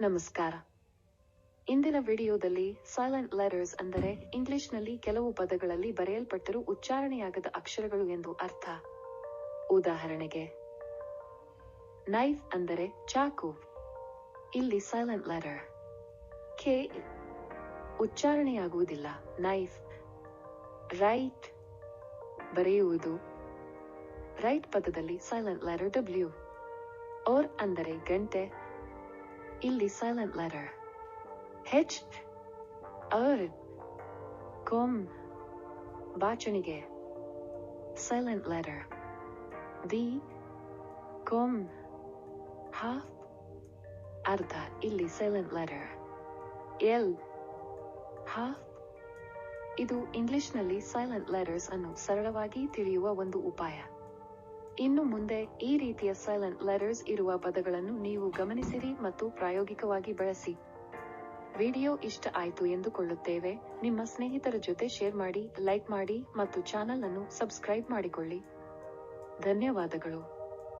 ನಮಸ್ಕಾರ. ಇಂದಿನ ವಿಡಿಯೋದಲ್ಲಿ ಸೈಲೆಂಟ್ ಲೆಟರ್ಸ್ ಅಂದರೆ ಇಂಗ್ಲಿಷ್ನಲ್ಲಿ ಕೆಲವು ಪದಗಳಲ್ಲಿ ಬರೆಯಲ್ಪಟ್ಟರೂ ಉಚ್ಚಾರಣೆಯಾಗದ ಅಕ್ಷರಗಳು ಎಂದು ಅರ್ಥ. ಉದಾಹರಣೆಗೆ ನೈಫ್ ಅಂದರೆ ಚಾಕು. ಇಲ್ಲಿ ಸೈಲೆಂಟ್ ಲೆಟರ್ ಕೆ ಉಚ್ಚಾರಣೆಯಾಗುವುದಿಲ್ಲ. ನೈಫ್ ರೈಟ್ ಬರೆಯುವುದು. ರೈಟ್ ಪದದಲ್ಲಿ ಸೈಲೆಂಟ್ ಲೆಟರ್ ಡಬ್ಲ್ಯೂ ಓರ್ ಅಂದರೆ ಗಂಟೆ ಇಲ್ಲಿ ಸೈಲೆಂಟ್ ಲೆಟರ್ ಹೆಚ್ ಅರ್ ಕೊಮ್ ಬಾಚಣಿಗೆ silent letter the comb half ಅರ್ಧ ಇಲ್ಲಿ ಸೈಲೆಂಟ್ ಲೆಟರ್ ಎಲ್ ಹಾಫ್ ಇದು ಇಂಗ್ಲಿಷ್ನಲ್ಲಿ ಸೈಲೆಂಟ್ ಲೆಟರ್ಸ್ ಅನ್ನು ಸರಳವಾಗಿ ತಿಳಿಯುವ ಒಂದು ಉಪಾಯ. ಇನ್ನು ಮುಂದೆ ಈ ರೀತಿಯ ಸೈಲೆಂಟ್ ಲೆಟರ್ಸ್ ಇರುವ ಪದಗಳನ್ನು ನೀವು ಗಮನಿಸಿರಿ ಮತ್ತು ಪ್ರಾಯೋಗಿಕವಾಗಿ ಬಳಸಿ. ವಿಡಿಯೋ ಇಷ್ಟ ಆಯಿತು ಎಂದುಕೊಳ್ಳುತ್ತೇವೆ. ನಿಮ್ಮ ಸ್ನೇಹಿತರ ಜೊತೆ ಶೇರ್ ಮಾಡಿ ಲೈಕ್ ಮಾಡಿ ಮತ್ತು ಚಾನಲ್ ಅನ್ನು ಸಬ್ಸ್ಕ್ರೈಬ್ ಮಾಡಿಕೊಳ್ಳಿ. ಧನ್ಯವಾದಗಳು.